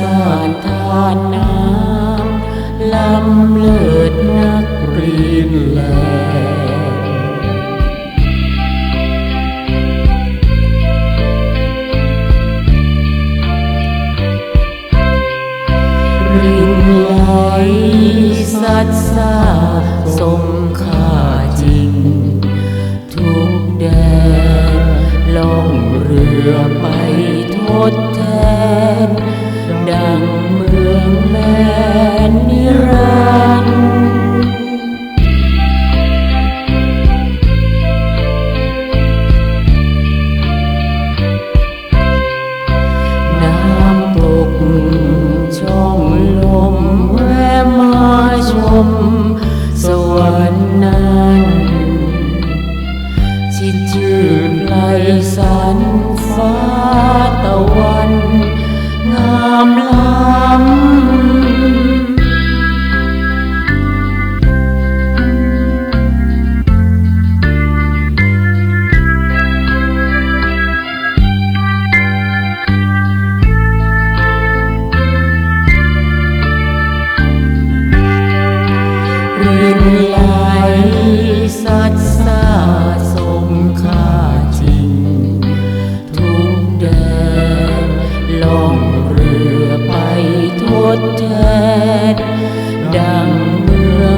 ชาติทานน้ำลำเลิดนักรีนแลรินไหลสัตสาสมค่าจริง ทุกแดนล่องเรือไปทด นนิรันดร์น้ำตกช่องลมแวะมาชม สวรรค์นั้นชิดชื่นไกลสันฟ้าตะวัน งามล้ำ ทดแทนดังเมือ